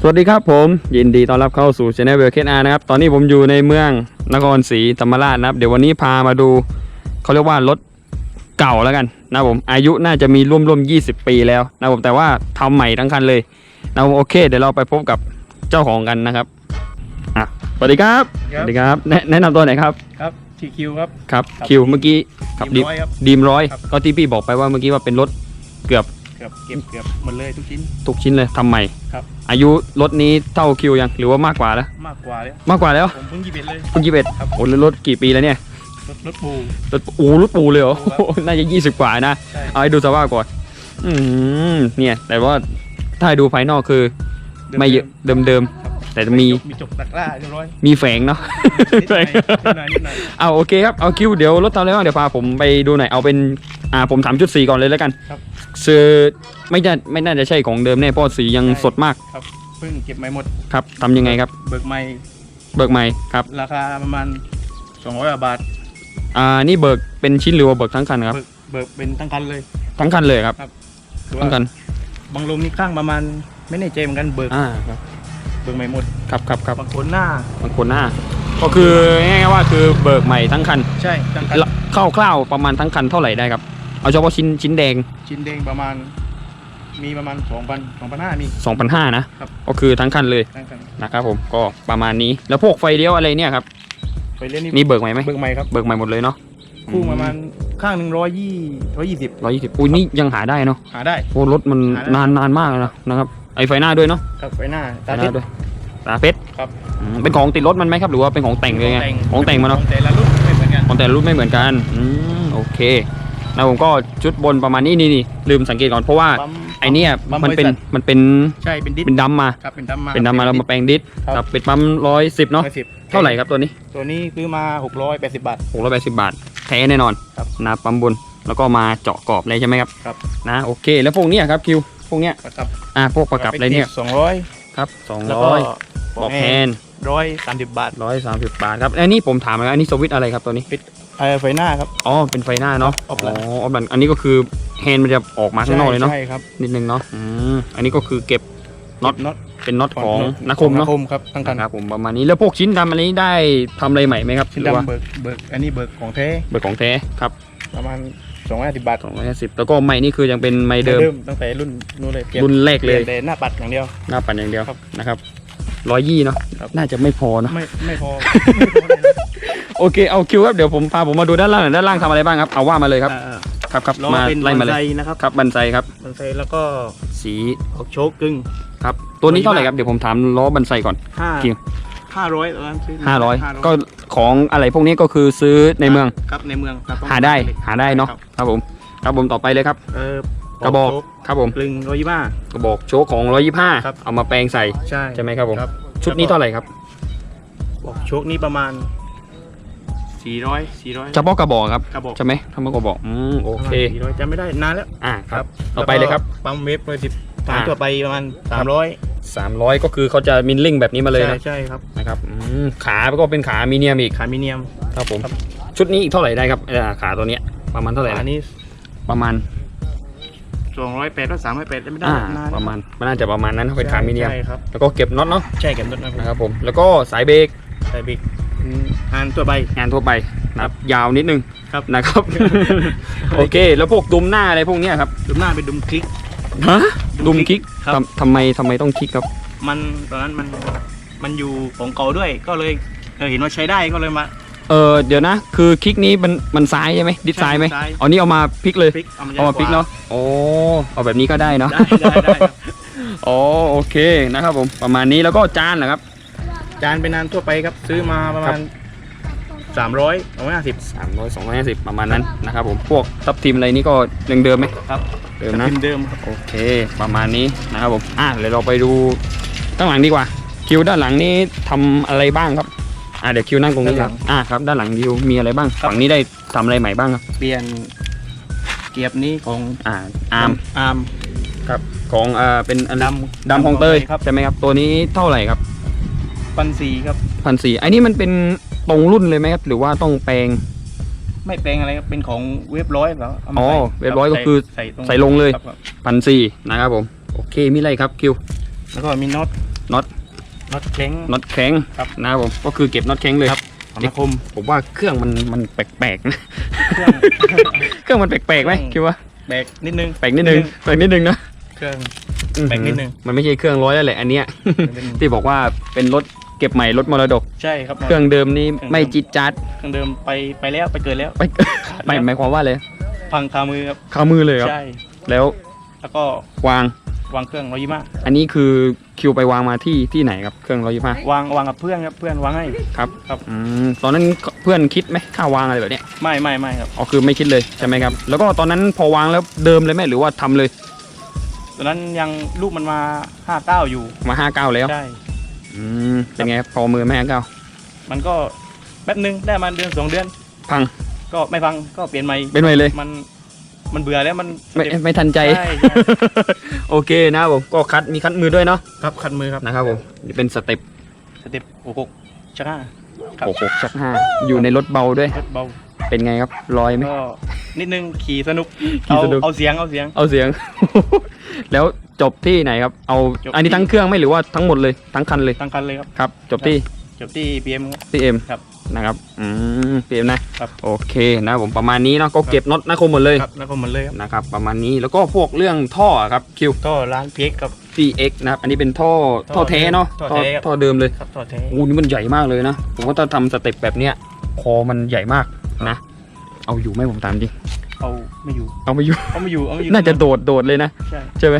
สวัสดีครับผมยินดีต้อนรับเข้าสู่ช anel เวลเคอานะครับ ตอนนี้ผมอยู่ในเมืองนครศรีธรรมราชนะครับ เดี๋ยววันนี้พามาดูเขาเรียกว่ารถเก่าแล้วกันนะครับผมอายุน่าจะมีร่วมร่วมๆ20 ปีแล้วนะครับผมแต่ว่าทำใหม่ทั้งคันเลยนะครับผมโอเค เดี๋ยวเราไปพบกับเจ้าของกันนะครับอะสวัสดีครับคสรับวัสดีครับ แนะแนะนำตัวหน่อยครับครับทีคิวครับครับครับคิวเมื่อกี้ครับดีดีมร้อยครับดีมร้อยครับก็ที่พี่บอกไปว่าเมื่อกี้ว่าเป็นรถเกือบเกือบเก็บเกือบหมดเลยทุกชิ้นทุกชิ้นเลยทำใหม่ครับ อายุรถนี้เท่าคิวยังหรือว่ามากกว่าแล้ว มากกว่าเลยมากกว่าแล้วผมเพิ่งยี่สิบเอ็ดเลย เพิ่งยี่สิบเอ็ดครับ โอ้แล้วรถกี่ปีแล้วเนี่ยรถรถปู รถโอ้รถปูเลยเหรอปูครับ โอ้น่าจะยี่สิบกว่านะ ใช่เอาให้ดูสภาพก่อน อืมเนี่ย แต่ว่าถ้าให้ดูภายนอกคือไม่เยอะเดิมๆ แต่จะมีมีจบตะกร้าเรียบร้อยมีแฝงเนาะ นิดหน่อยนิดหน่อยนิดหน่อยเอาโอเคครับ เอาคิวเดี๋ยวรถทำอะไรบ้างเดี๋ยวพาผมไปดูหน่อย เอาเป็น อ่าผมถามจุดสีก่อนเลยแล้วกันครับคือไม่น่าไม่น่าจะใช่ของเดิมแน่เพราะสียังสดมากครับเพิ่งเก็บใหม่หมด ครับทำยังไงครับ เบิกใหม่เบิกใหม่ครับราคาประมาณ200บาท อ่านี่เบิกเป็นชิ้นหรือว่าเบิกทั้งคันครับ เบิกเบิกเป็นทั้งคันเลยทั้งคันเลยครับคือทั้ว่างคันบางลมนี่ข้างประมาณไม่แน่ใจเหมือนกันเบิกอ่าครับเบิกใหม่หมดครับครับครับบางคนหน้าบางคนหน้า ก็คือง่ายๆว่าคือเบิกใหม่ทั้งคันใช่ทั้งคันคร่าวๆประมาณทั้งคันเท่าไหร่ได้ครับ เอาเฉพาะชิ้นชิ้นแดง ชิ้นแดงประมาณมีประมาณ2,000 2,500มี 2,500นะครับ ก็คือทั้งคันเลยทั้งคันนะครับผมก็ประมาณนี้แล้วพวกไฟเลี้ยวอะไรเนี่ยครับไปเล่นนี่นี่เบิกใหม่ไหมเบิกใหม่ครับเบิกใหม่หมดเลยเนาะคู่ประมาณข้างหนึ่งร้อยยี่ร้อยยี่สิบร้อยยี่สิบอุ้ยนี่ยังหาได้เนาะหาได้ โอ้รถมันหาได้ นานนานมากเลยนะนะครับไอไฟหน้าด้วยเนาะครับไฟหน้าไฟตาหทิน้าศ ด้วยตาเพชรครับ อืมเป็นของติดรถมันไหมครับหรือว่าเป็นของแต่งเลยไงของแต่งมาเนาะของแต่ละรุ่นไม่เหมือนกันของแต่ละรุ่นไม่เหมือนกันอืมโอเค นะผมก็ชุดบนประมาณนี้นี่นี่ลืมสังเกตก่อนเพราะว่าปั๊ม ไอเนี่ยปั๊มมันเป็นบริษัท มันเป็นใช่เป็นดิสเป็นดำมา ครับเป็นดำมาเป็นดำมาแล้วมาแปลงดิสครับกับเป็นปั๊มร้อยสิบเนาะร้อยสิบเท่าไหร่ครับตัวนี้ตัวนี้ซื้อมาหกร้อยแปดสิบบาท หกร้อยแปดสิบบาทแท้แน่นอนครับนะปั๊มบนแล้วก็มาเจาะกรอบเลยใช่ไหมครับครับ นะโอเค แล้วพวกเนี้ยครับคิวพวกเนี้ยประกับอ่าพวกประกับอะไรเนี่ยสองร้อยครับสองแล้วร้ก็อยบอกแฮนร้อยสามสิบบาทร้อยสามสิบบาทครับอันนี้ผมถามเลยอันนี้สวิตช์อะไรครับตัวนี้ ไอไฟหน้าครับ อ๋อ เป็นไฟหน้าเนาะ ออฟไลน์ ออฟไลน์อันนี้ก็คือแฮนด์มันจะออกมาข้างนอกเลยเนาะ ใช่ครับนิดนึงเนาะ อืม อันนี้ก็คือเก็บน็อตน็อตเป็นน็อตของนักคมนัเนาะคมครับทั้งคันนะครับผมประมาณนี้ แล้วพวกชิ้นดำอันนี้ได้ทำอะไรใหม่ไหมครับชิ้นหรือว่าดำเบิกเบิกอันนี้เบิกของแท้เบิกของแท้ครับประมาณสองร้อยสิบบาทสองร้อยห้าสิบแล้วก็ใหม่นี่คือยังเป็นไม้เดิม ตั้งแต่รุ่นนู้นเลยเปลี่ยนรุ่นแรกเลยปนแต่หน้าปัดอย่างเดียว หน้าปั่นอย่างเดียวครับ นะครับ ร้อยยี่เนาะครับน่าจะไม่พอเนาะไม่ไม่พอ โอเคเอาคิวครับเดี๋ยวผมพาผมมาดูด้านล่างหน่อยด้านล่างทำอะไรบ้างครับเอาว่ามาเลยครับอ่าครับครับล้อมาเป็นไล่บัมานเลไซยนะครับครับบันไซครับบันไซแล้วก็สีออกโชคกึ่งครับตัวนี้เท่าไหร่ครับเดี๋ยวผมถามล้อบันไซก่อนห้ากี่ห้าร้อยตอนนั้นซื้ห้าร้อย500ก็ของอะไรพวกนี้ก็คือซื้อในเมืองครับในเมืองครับหาได้หาได้เนาะครับครับผมครับผมต่อไปเลยครับเออ กระบอกโชครับผมกลึงร้อยยี่ห้า กระบอกโชคของร้อยยี่ห้าครับ เอามาแปลงใส่ใช่ใช่ไหมครับผมครับชุดนี้เท่าไหร่ครับ บอกโชคนี่ประมาณสี่ร้อยสี่ร้อยเฉพาะกระบอกครับ กระบอกใช่ไหมเฉพาะกระบอกอืมโอเค สี่ร้อยจำไม่ได้นานแล้ว อ่าครับ ต่อไปเลยครับ แวก็ปั๊มเวฟร้อยสิบอ่าตามตัวไปประมาณสามร้อยสามร้อยก็คือเขาจะมินลิ่งแบบนี้มาเลยใช่นะใช่ครับ นะครับอืมขาก็เป็นขามีเนียมอีกขามิเนียม ครับผม ครับ ชุดนี้อีกเท่าไหร่ได้ครับอ่าขาตัวเนี้ยประมาณเท่าไหร่อันะนนี้ประมาณ สองร้อยแปดร้อยสามร้อยแปดไม่ได้อ่านานประมาณมันน่าจะประมาณนั้นนะเป็นขามีเนียมใช่ครับแล้วก็เก็บน็อตเนาะใช่เก็บรถนะนะครับผมแล้วก็สายเบรกใส่บิ๊กงานตัวใบ งานทั่วไปนะครับยาวนิดนึงครับ นะครับ โอเค แล้วพวกดุมหน้าอะไรพวกเนี้ยครับดุมหน้าเป็นดุมคลิก ฮะดุมคลิกครับ ทำทำไมทำไมต้องคลิกครับ มันตอนนั้นมันมันอยู่ของเก่าด้วยก็เลยเออเห็นว่าใช้ได้ก็เลยมา เออเดี๋ยวนะ คือคลิกนี้มันมันซ้ายใช่ไหมดิสซ้ายไหมใช่ซ้ายอ๋อนี่เอามาพลิกเลยพลิกเอามาเอามาพลิกเนาะโอ้เอาแบบนี้ก็ได้เนาะ ได้ได้ได้ครับอ๋อโอเคนะครับผมประมาณนี้แล้วก็จานเหรอครับ จานเป็นนานทั่วไปครับ ซื้อมาประมาณสามร้อยสองร้อยห้าสิบสามร้อยสองร้อยห้าสิบประมาณนั้นนะครับผมพวกทับทิมอะไรนี่ก็ยังเดิมไหมครับเดิมนะ พิมพ์เดิมครับ โอเค ประมาณนี้นะครับผมอะเดี๋ยวเราไปดูข้างหลังดีกว่า คิวด้านหลังนี้ทำอะไรบ้างครับ อะเดี๋ยวคิวนั่งตรงนี้ครับ อะครับ ด้านหลังคิวมีอะไรบ้าง ฝั่งนี้ได้ทำอะไรใหม่บ้างครับ เปลี่ยนเกียบนี้ของอ่าอาร์มอาร์มครับของอ่าเป็นอันดดำของเตยครับใช่ไหมครับ ตัวนี้เท่าไหร่ครับปันสีครับพันสี่อันนี้มันเป็นตรงรุ่นเลยไหมครับ หรือว่าต้องแปลง ไม่แปลงอะไรครับ เป็นของเว็บร้อยแล้วามาอ๋อใส่เว็บร้อยก็คือใส่ตรงใส่ลงเลยครับพันสี่นะครับผม โอเค มีอะไรครับคิว แล้วก็มีน็อตน็อต น็อตเคล้ง น็อตแข็งครับ นะครับผมก็คือเก็บน็อตแข็งเลยครับของนาคม ผมว่าเครื่องมันมันแปลกๆนะ เครื่อง เครื่องมันแปลกๆไหมเครื่องคิดว่าแบกนิดนึง แปลกนิดนึงแปลกนิดนึงนะเครื่อง แปลกนิดนึง มันไม่ใช่เครื่องร้อยแล้วแหละอันเนี้ย เป็นที่บอกว่าเป็นรถเก็บใหม่รถมรดก ใช่ครับเครื่องเดิมนี่เครื่องเดิมไม่จิตจัดเครื่องเดิมไปไปแล้วไปเกิดแล้วไปไม่หมายความว่าเลยพังคามือครับคามือเลยครับ ใช่ แล้วแล้วก็วาง วางเครื่องร้อยยี่ห้าอันนี้คือคิวไปวางมาที่ที่ไหนครับเครื่องร้อยยี่ห้าวางวางกับเพื่อนครับเพื่อนวางให้ครับครับอืมตอนนั้นเพื่อนคิดไหมค่าวางอะไรแบบเนี้ยไม่ไม่ไม่ครับอ๋อคือไม่คิดเลยใช่ไหมครับ แล้วก็ตอนนั้นพอวางแล้วเดิมเลยไหมหรือว่าทำเลย ตอนนั้นยังลูกมันมาห้าเก้าอยู่มาห้าเก้าแล้วใช่อืมเป็นไงครับพอมือแม่เก้ามันก็แป๊บนึงได้มาเดือนสองเดือน พังก็ไม่ฟังก็เปลี่ยนใหม่เป็นไงเลยมัน มันเบื่อแล้วมันไม่ไม่ทันใจ ใช่ใช่ โอเคนะครับผมก็คัดมีคัดมือด้วยเนาะครับคันมือครับนะครับผมนี่เป็นสเต็ปสเต็ปโอ้โหชักห้าครับหกหกชักห้าอยู่ในรถเบาด้วย รถเบาเป็นไงครับลอยไหม ก็นิดนึงขี่สนุกขี่เอาสนุก เอาเสียงเอาเสียง เอาเสียง แล้วจบที่ไหนครับ เอาจบที่ อันนี้ทั้งเครื่องไหมหรือว่าทั้งหมดเลยทั้งคันเลยตั้งคันเลยครับ ครับ จบที่จบที่ BM ครับ ที่เอ็มครับ นะครับอืมพีเอ็มนะครับโอเคนะผมประมาณนี้เนาะก็เก็บน็อตหน้าคมหมดเลยครับแล้วก็หมดเลยครับนะครับประมาณนี้แล้วก็พวกเรื่องท่อครับคิวก็ร้านเพียกกับ CX นะครับอันนี้เป็นท่อท่อท่อแท้เนาะท่อแท้ครับ ท่อเดิมเลยครับต่อแท้โอ้นี่มันใหญ่มากเลยนะผมว่าถ้าทำสเต็ปแบบเนี้ยคอมันใหญ่มากนะ เอาอยู่ไหมผมตามจริงเอาไม่อยู่เอาไม่อยู่ เอาไม่อยู่เอาไม่อยู่น่าจะโดดโดดเลยนะใช่ ใช่ไหม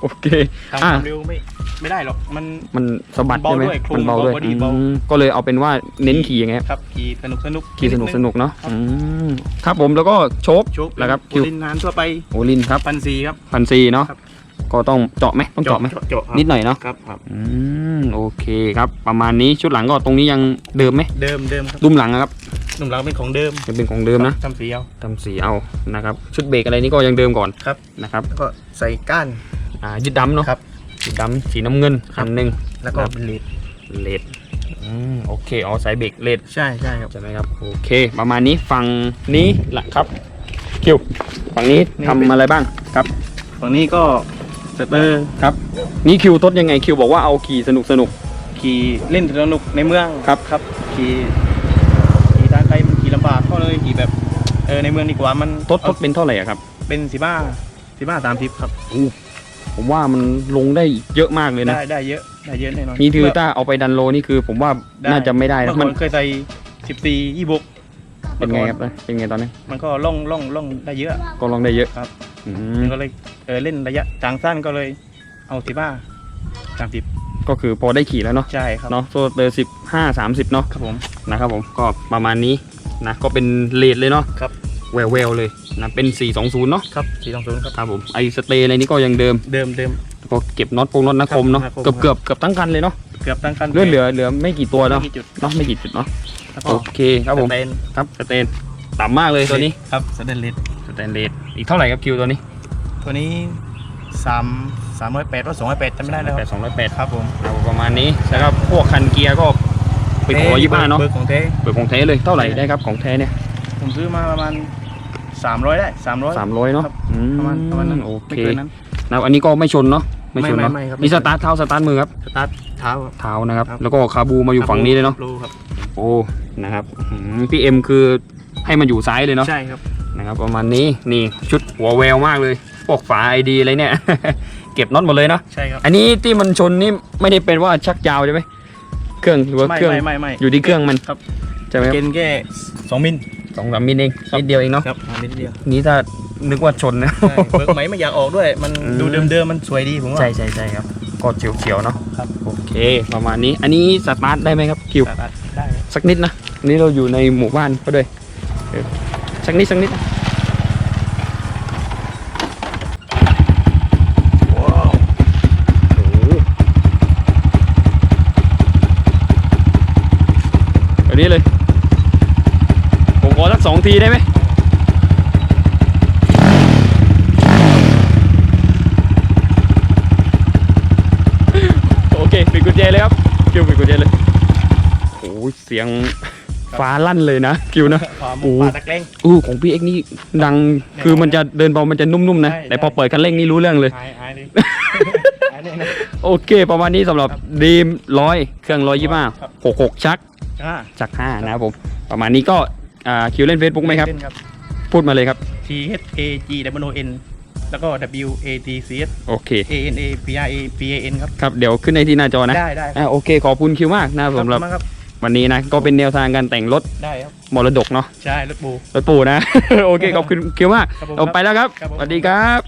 โอเคทำคอะวามเร็วไม่ไม่ได้หรอกมัน มันสะบัดเบาใช่ไหมด้วยโครงมันเบาด้วยเบา body เบา อืมก็เลยเอาเป็นว่าเน้นขี่ยังไงครับครับขี่สนุกสนุกขี่สนุกสนุกเนาะครับอืมครับผมแล้วก็โชคโชคแล้วครับคิคิววลินนานทั่วไปโอลินครับพันสี่ครับ พันซีเนาะครับ ก็ต้องเจาะไหมต้องเจาะไหมเจาะครับนิดหน่อยเนาะครับครับ อืมโอเคครับประมาณนี้ชุดหลังก็ตรงนี้ยังเดิมไหมเดิมเดิมครับดุมหลังอะครับหนุ่มหลังเป็นของเดิมยังเป็นของเดิมนะ ทำสีเอาทำสีเอานะครับ ชุดเบรกอะไรนี่ก็ยังเดิมก่อนครับ นะครับ แล้วก็ใส่ก้าน อ่ายึดดำเนาะครับยึดดำสีน้ำเงินครัอับนหนึ่งแล้วก็ครับเป็นเลดเลดอืมโอเคเอาสายเบรกเลดใช่ใช่ครับใช่ไหมครับโอเค ประมาณนี้ฝั่งนี้แหละครับคิวฝั่งนี้นี่ทำเป็นอะไรบ้างครับ ฝั่งนี้ก็สเตอร์ครับ นี่คิวทดยังไงคิวบอกว่าเอาขี่สนุกสนุกขี่เล่นสนุกในเมืองครับครับขี่ขี่ทางไกลมันขี่ลำบากก็เลยขี่แบบเออในเมืองดีกว่ามันทดทดเป็นเท่าไหร่อะครับ เป็นสิบ้าสิบ้าสามสิบครับ ผมว่ามันลงได้เยอะมากเลยนะ ได้ได้เยอะได้เยอะแน่นอนนี่คือถ้าเอาไปดันโลนี่คือผมว่าได้น่าจะไม่ได้เมื่นะอก่มัอนนเคยใส่สิบสี่ยี่บกเป็นไงครับเป็นไงตอนนี้มันก็ล่องล่องล่องได้เยอะ ก็ลองได้เยอะครับ อืมก็เลยเออเล่นระยะจางสั้นก็เลยเอาสิบ้าสามสิบก็คือพอได้ขี่แล้วเนาะใช่ครับเนาะโซเตอร์สิบห้าสามสิบเนาะครับผม นะครับผมก็ประมาณนี้นะก็เป็นเลดเลยเนาะครับ แววแววๆเลย นะเป็น 420 เนาะครับสี่สองศูนย์ครับ ครับผมไอสเตย์อะไรนี้ก็ยังเดิมเดิมเดิมก็เก็บน็อตโปรงน็อตนะคมเนาะครับเกือบเกือบเกือบทั้งคันเลยเนาะเกือบตั้งคันเหลือเหลือเหลือไม่กี่ตัวเนาะไม่กี่จุดเนาะไม่กี่จุดเนาะแล้วก็โอเคครับผมสเตนครับสเตนต่ำมากเลยตัวนี้ครับสเตนเลสสเตนเลสอีกเท่าไหร่ครับคิวตัวนี้ตัวนี้สามสามร้อยแปดว่าสองร้อยแปดจำไม่ได้แล้วแปดสองร้อยแปดครับผมเอาประมาณนี้แล้วก็พวกคันเกียร์ก็เป็นของร้อยยี่ห้าเนาะเบอร์ของเทเปิดของแท้เลยเท่าไหร่ได้ครับของแท้เนี่ยผมซื้อมาประมาณ สามร้อยได้สามร้อย สามร้อยเนาะครับอืมประมาณประมาณนั้นโอเคไม่เกินนั้น นะอันนี้ก็ไม่ชนเนาะไม่ชนเนาะไม่ไม่ไม่ครับ นี่สตาร์ทเท้าสตาร์ทมือครับสตาร์ทเท้าครับ เท้านะครับครับ แล้วก็คาบูมาอยู่ฝั่งนี้เลยเนาะรู้ครับโอ้นะครับอืมพี่เอ็มคือให้มันอยู่ซ้ายเลยเนาะใช่ครับนะครับประมาณนี้นี่ชุดหัวแววมากเลยพวกฝาไอดีอะไรเนี่ย เก็บน็อตหมดเลยเนาะใช่ครับอันนี้ที่มันชนนี่ไม่ได้เป็นว่าชักยาวใช่ไหมเครื่องหรือว่าไม่เครื่องไม่ไม่ไม่อยู่ที่เครื่องมันครับใช่ไหมครับเกณฑ์แค่สองมิล สองสามมิลเองครับนิดเดียวเองเนาะครับนิดเดียวนี้ถ้านึกว่าชนนะใช่เบิกไหมไม่อยากออกด้วย มันอืมดูเดิมๆมันสวยดีผมว่า ใช่ใช่ใช่ครับก็เฉียวๆเนาะครับ โอเค ประมาณนี้อันนี้สตาร์ทได้ไหมครับคิวสตาร์ทได้ครับสักนิดนะอันนี้เราอยู่ในหมู่บ้านก็ด้วยเออสักนิดสักนิดนะว้าวโอ้โหอันนี้เลย ผมขอ สักสองทีได้ไหมโอเคปิดกุญแจเลยครับคิวปิดกุญแจเลยโอ้ยเสียงฟ้าลั่นเลยนะคิวนะความโอ้ป่าตะแกรงอู้ของพี่เอ็กนี่ดังคือมันจะเดินเบามันจะนุ่มๆนะใช่แต่พอใช่เปิดคันเร่งนี่รู้เรื่องเลยหายหายเลยหายเลยนะโโอเค ประมาณนี้สำหรับดีมร้อยเครื่องร้อยยี่ห้าครับหกหกชักอ่าชักห้านะครับผมประมาณนี้ก็ อ่าคิวเล่น Facebook ไหมครับเล่นครับ พูดมาเลยครับ T H A G W O N แล้วก็ W A T C S โอเค A N A P R A P A N ครับ ครับ เดี๋ยวขึ้นในที่หน้าจอนะได้ได้คอ่ารับโอเค ขอบคุณคิวมากนะครับสำหรับมาครับ วันนี้นะ ก็เป็นแนวทางการแต่งรถได้ครับ มรดกเนาะใช่รถบู รถปู่นะ โอเค ขอบคุณคิวมากครับผมเอาไปแล้วครับครับผมสวัสดีครับ